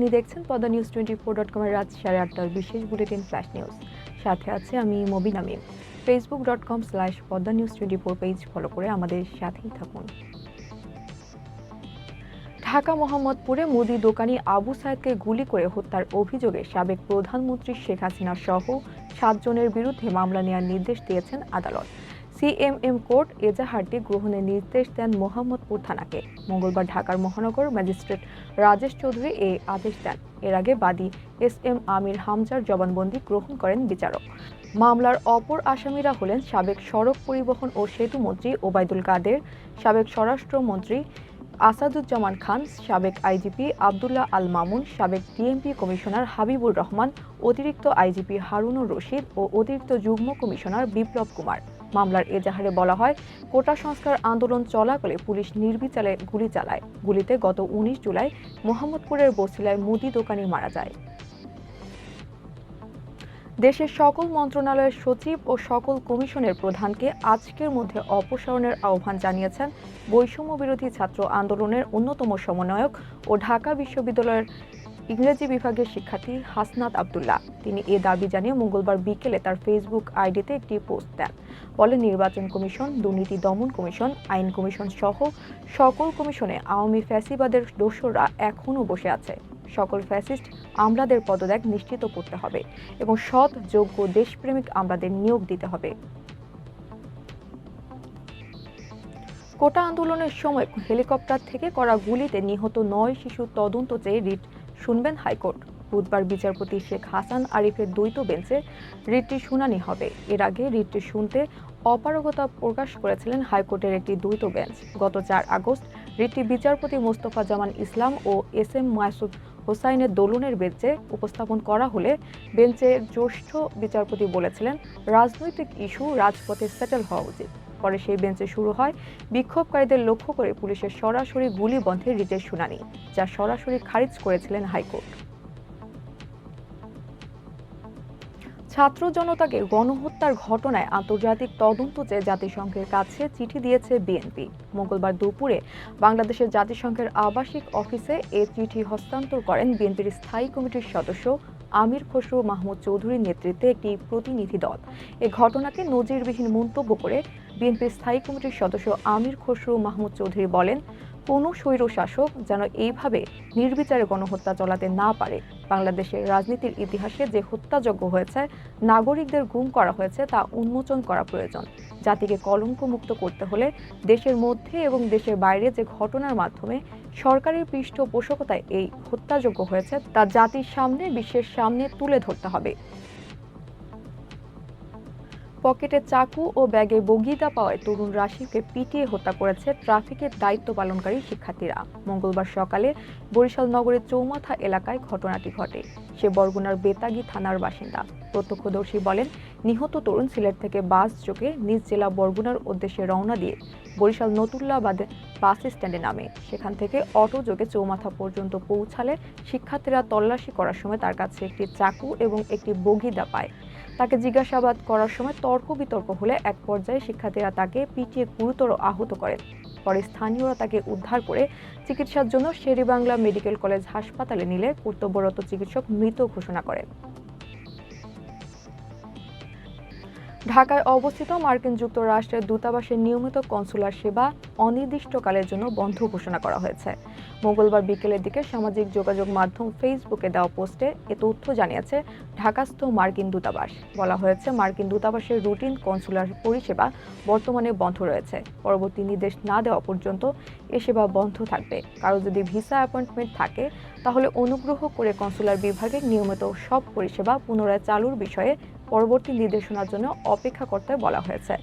আপনি দেখছেন Padma news twenty four dot কমের রাত সাড়ে আটটার বিশেষ বুলেটিন ফ্ল্যাশ নিউজ। সাথে আছে আমি Mobin Amim Facebook dot com slash Padma news twenty four page follow করে আমাদের সাথেই থাকুন। ঢাকা মোহাম্মদপুরে মুদি দোকানি আবু সায়েদকে গুলি করে হত্যার অভিযোগে সাবেক প্রধানমন্ত্রী শেখ হাসিনা সহ সাতজনের বিরুদ্ধে মামলা নেওয়ার নির্দেশ দিয়েছেন আদালত। সিএমএম কোর্ট এজাহারটি গ্রহণের নির্দেশ দেন মোহাম্মদপুর থানাকে মঙ্গলবার ঢাকার মহানগর ম্যাজিস্ট্রেট রাজেশ চৌধুরী এ আদেশ দেন। এর আগে বাদী এস এম আমির হামজার জবানবন্দি গ্রহণ করেন বিচারক। মামলার অপর আসামিরা হলেন সাবেক সড়ক পরিবহন ও সেতু মন্ত্রী ওবায়দুল কাদের, সাবেক স্বরাষ্ট্রমন্ত্রী আসাদুজ্জামান খান, সাবেক আইজিপি আবদুল্লাহ আল মামুন, সাবেক ডিএমপি কমিশনার হাবিবুর রহমান, অতিরিক্ত আইজিপি হারুনুর রশিদ ও অতিরিক্ত যুগ্ম কমিশনার বিপ্লব কুমার। মামলার এজাহারে বলা হয়, কোটা সংস্কার আন্দোলন চলাকালে পুলিশ নির্বিচারে গুলি চালায়। গুলিতে গত উনিশ জুলাই মোহাম্মদপুরের বসিলায় মুদি দোকানি মারা যায়। দেশের সকল মন্ত্রণালয়ের সচিব ও সকল কমিশনের প্রধানকে আজকের মধ্যে অপসারণের আহ্বান জানিয়েছেন বৈষম্য বিরোধী ছাত্র আন্দোলনের অন্যতম সমন্বয়ক ও ঢাকা বিশ্ববিদ্যালয়ের ইংরেজি বিভাগের শিক্ষার্থী হাসনাত আবদুল্লাহ। তিনি এ দাবি জানিয়ে মঙ্গলবার বিকেলে তার ফেসবুক আইডিতে একটি পোস্ট দেন। বলে নির্বাচন কমিশন, দুর্নীতি দমন কমিশন, আইন কমিশন সহ সকল কমিশনে আওয়ামী ফ্যাসিবাদের দোসররা এখনও বসে আছে। সকল ফ্যাসিস্ট আমলাদের পদত্যাগ নিশ্চিত করতে হবে এবং সৎ, যোগ্য, দেশপ্রেমিক আমলাদের নিয়োগ দিতে হবে। কোটা আন্দোলনের সময় হেলিকপ্টার থেকে করা গুলিতে নিহত নয় শিশু তদন্ত চেয়ে রিট শুনবেন হাইকোর্ট। বুধবার বিচারপতি শেখ হাসান আরিফের দ্বৈত বেঞ্চে রিটটি শুনানি হবে। এর আগে রিটটি শুনতে অপারগতা প্রকাশ করেছিলেন হাইকোর্টের একটি দ্বৈত বেঞ্চ। গত চার আগস্ট রিটটি বিচারপতি মোস্তফা জামান ইসলাম ও এস এম মাসুদ হোসাইনের দোলনের বেঞ্চে উপস্থাপন করা হলে বেঞ্চের জ্যেষ্ঠ বিচারপতি বলেছিলেন, রাজনৈতিক ইস্যু রাজপথে সেটেল হওয়া উচিত। পরে সেই বেঞ্চে শুরু হয়। বিক্ষোভকারীদের লক্ষ্য করে পুলিশের সরাসরি গুলি বন্ধে রিটের শুনানি, যা সরাসরি খারিজ করেছিলেন হাইকোর্ট। ছাত্র জনতাকে গণহত্যার ঘটনায় আন্তর্জাতিক তদন্ত চেয়ে জাতিসংঘের কাছে চিঠি দিয়েছে বিএনপি। মঙ্গলবার দুপুরে বাংলাদেশের জাতিসংঘের আবাসিক অফিসে এ চিঠি হস্তান্তর করেন বিএনপির স্থায়ী কমিটির সদস্য আমির খসরু মাহমুদ চৌধুরীর নেতৃত্বে একটি প্রতিনিধি দল। এ ঘটনাকে নজিরবিহীন মন্তব্য করে বিএনপির স্থায়ী কমিটির সদস্য আমির খসরু মাহমুদ চৌধুরী বলেন, কোনো স্বৈর শাসক যেন এইভাবে নির্বিচারে গণহত্যা চলাতে না পারে। বাংলাদেশের রাজনীতির ইতিহাসে যে হত্যাযজ্ঞ হয়েছে, নাগরিকদের গুম করা হয়েছে তা উন্মোচন করা প্রয়োজন। জাতিকে কলঙ্ক মুক্ত করতে হলে দেশের মধ্যে এবং দেশের বাইরে যে ঘটনার মাধ্যমে সরকারের পৃষ্ঠপোষকতায় এই হত্যাযজ্ঞ হয়েছে, তা জাতির সামনে, বিশ্বের সামনে তুলে ধরতে হবে। পকেটে চাকু ও ব্যাগে বগিদা পাওয়ায় তরুণ রাশিকে পিটিয়ে হত্যা করেছে ট্রাফিকের দায়িত্ব পালনকারী শিক্ষার্থীরা। মঙ্গলবার সকালে বরিশাল নগরের চৌমাথা এলাকায় ঘটনাটি ঘটে। সে বরগুনার বেতাগী থানার বাসিন্দা। প্রত্যক্ষদর্শী বলেন, নিহত তরুণ সিলেট থেকে বাস যোগে নিজ জেলা বরগুনার উদ্দেশ্যে রওনা দিয়ে বরিশাল নতুল্লাবাদে বাস স্ট্যান্ডে নামে। সেখান থেকে অটো যোগে চৌমাথা পর্যন্ত পৌঁছালে শিক্ষার্থীরা তল্লাশি করার সময় তার কাছে একটি চাকু এবং একটি বগিদা পায়। তাকে জিজ্ঞাসাবাদ করার সময় তর্ক বিতর্ক হলে এক পর্যায়ে শিক্ষার্থীরা তাকে পিটিয়ে গুরুতর আহত করে। পরে স্থানীয়রা তাকে উদ্ধার করে চিকিৎসার জন্য শেরিবাংলা মেডিকেল কলেজ হাসপাতালে নিলে কর্তব্যরত চিকিৎসক মৃত ঘোষণা করেন ঢাকায় অবস্থিত মার্কিন যুক্তরাষ্ট্রের দূতাবাসের নিয়মিত কনসুলার সেবা অনির্দিষ্টকালের জন্য বন্ধ ঘোষণা করা হয়েছে। মঙ্গলবার বিকেলের দিকে সামাজিক যোগাযোগ মাধ্যম ফেসবুকে দেওয়া পোস্টে এ তথ্য জানিয়েছে ঢাকাস্থ মার্কিন দূতাবাস। বলা হয়েছে, মার্কিন দূতাবাসের রুটিন কনসুলার পরিষেবা বর্তমানে বন্ধ রয়েছে। পরবর্তী নির্দেশ না দেওয়া পর্যন্ত এ সেবা বন্ধ থাকবে। কারও যদি ভিসা অ্যাপয়েন্টমেন্ট থাকে, তাহলে অনুগ্রহ করে কনসুলার বিভাগের নিয়মিত সব পরিষেবা পুনরায় চালুর বিষয়ে পরবর্তী নির্দেশনার জন্য অপেক্ষা করতে বলা হয়েছে।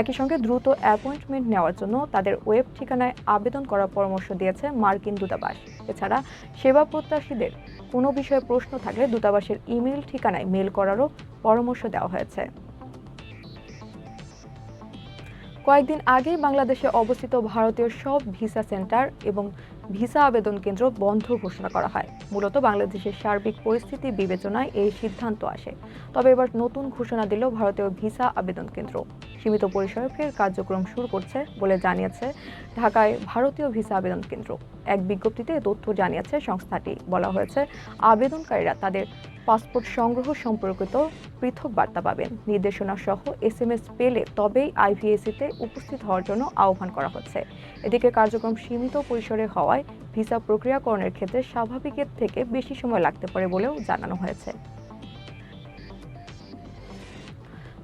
একই সঙ্গে দ্রুত অ্যাপয়েন্টমেন্ট নেওয়ার জন্য তাদের ওয়েব ঠিকানায় আবেদন করার পরামর্শ দিয়েছে মার্কিন দূতাবাস। এছাড়া সেবা প্রত্যাশীদের কোনো বিষয়ে প্রশ্ন থাকলে দূতাবাসের ইমেল ঠিকানায় মেল করারও পরামর্শ দেওয়া হয়েছে। কয়েকদিন আগেই বাংলাদেশে অবস্থিত ভারতীয় সব ভিসা সেন্টার এবং ভিসা আবেদন কেন্দ্র বন্ধ ঘোষণা করা হয়। মূলত বাংলাদেশের সার্বিক পরিস্থিতি বিবেচনায় এই সিদ্ধান্ত আসে। তবে এবার নতুন ঘোষণা দিল ভারতীয় ভিসা আবেদন কেন্দ্র। সীমিত পরিসরে ফের কার্যক্রম শুরু করছে বলে জানিয়েছে ঢাকায় ভারতীয় ভিসা আবেদন কেন্দ্র। এক বিজ্ঞপ্তিতে তথ্য জানিয়েছে সংস্থাটি। বলা হয়েছে, আবেদনকারীরা তাদের পাসপোর্ট সংগ্রহ সম্পর্কিত পৃথক বার্তা পাবেন। নির্দেশনা সহ এস এম এস পেলে তবেই আইভিএসিতে উপস্থিত হওয়ার জন্য আহ্বান করা হচ্ছে। এদিকে কার্যক্রম সীমিত পরিসরে হওয়ায় ভিসা প্রক্রিয়াকরণের ক্ষেত্রে স্বাভাবিকের থেকে বেশি সময় লাগতে পারে বলেও জানানো হয়েছে।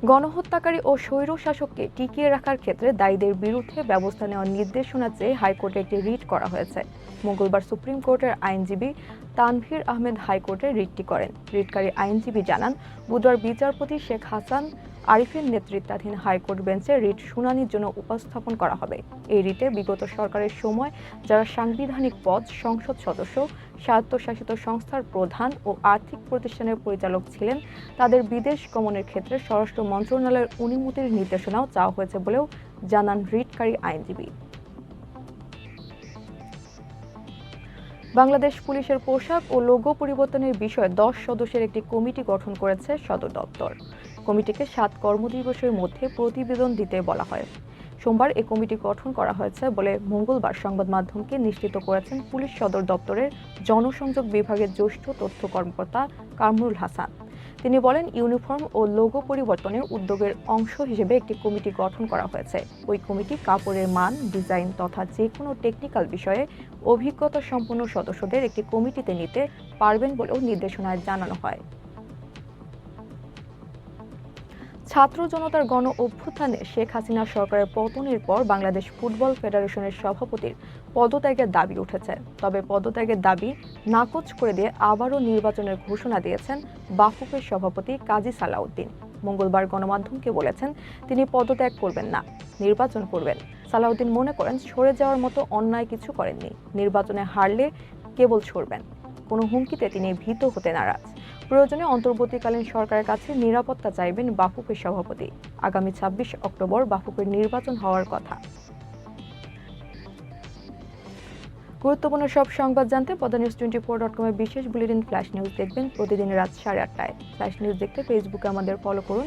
গণহত্যাকারী ও স্বৈর শাসককে টিকিয়ে রাখার ক্ষেত্রে দায়ীদের বিরুদ্ধে ব্যবস্থা নেওয়ার নির্দেশনা চেয়ে হাইকোর্টে একটি রিট করা হয়েছে। মঙ্গলবার সুপ্রিম কোর্টের আইনজীবী তানভীর আহমেদ হাইকোর্টে রিটটি করেন। রিটকারী আইনজীবী জানান, বুধবার বিচারপতি শেখ হাসান আরিফের নেতৃত্বাধীন হাইকোর্ট বেঞ্চে রিট শুনানির জন্য উপস্থাপন করা হবে। এই রিটে বিগত সরকারের সময় যারা সাংবিধানিক পদ, সংসদ সদস্য, স্বায়ত্তশাসিত সংস্থার প্রধান ও আর্থিক প্রতিষ্ঠানের পরিচালক ছিলেন, তাদের বিদেশ গমনের ক্ষেত্রে স্বরাষ্ট্র মন্ত্রণালয়ের অনুমতির নির্দেশনাও চাওয়া হয়েছে বলেও জানান রিটকারী আইনজীবী। বাংলাদেশ পুলিশের পোশাক ও লোগো পরিবর্তনের বিষয়ে দশ সদস্যের একটি কমিটি গঠন করেছে সদর দপ্তর। কমিটিকে সাত কর্মদিবসের মধ্যে প্রতিবেদন দিতে বলা হয়। সোমবার এ কমিটি গঠন করা হয়েছে বলে মঙ্গলবার সংবাদ মাধ্যমকে নিশ্চিত করেছেন পুলিশ সদর দপ্তরের জনসংযোগ বিভাগের জ্যেষ্ঠ তথ্য কর্মকর্তা কামরুল হাসান। তিনি বলেন, ইউনিফর্ম ও লোগো পরিবর্তনের উদ্যোগের অংশ হিসেবে একটি কমিটি গঠন করা হয়েছে। ওই কমিটি কাপড়ের মান, ডিজাইন তথা যে কোনো টেকনিক্যাল বিষয়ে অভিজ্ঞতা সম্পন্ন সদস্যদের একটি কমিটিতে নিতে পারবেন বলেও নির্দেশনায় জানানো হয়। ছাত্র জনতার গণ অভ্যুত্থানে শেখ হাসিনা সরকারের পতনের পর বাংলাদেশ ফুটবল ফেডারেশনের সভাপতির পদত্যাগের দাবি উঠেছে। তবে পদত্যাগের দাবি নাকচ করে দিয়ে আবারও নির্বাচনের ঘোষণা দিয়েছেন বাফুফের সভাপতি কাজী সালাউদ্দিন। মঙ্গলবার গণমাধ্যমকে বলেছেন, তিনি পদত্যাগ করবেন না, নির্বাচন করবেন। সালাউদ্দিন মনে করেন, সরে যাওয়ার মতো অন্যায় কিছু করেননি। নির্বাচনে হারলে কেবল সরবেন। কোনো হুমকিতে তিনি ভীত হতে নারাজ। প্রয়োজনে অন্তর্বর্তীকালীন সরকারের কাছে নিরাপত্তা চাইবেন বাফুফের সভাপতি। আগামী ছাব্বিশ অক্টোবর বাফুফের নির্বাচন হওয়ার কথা। গুরুত্বপূর্ণ সব সংবাদ জানতে পদা নিউজ টোয়েন্টি ফোর ডট কমের বিশেষ বুলেটিন ফ্ল্যাশ নিউজ দেখবেন প্রতিদিন রাত সাড়ে আটটায়। ফ্ল্যাশ নিউজ দেখতে ফেসবুকে আমাদের ফলো করুন।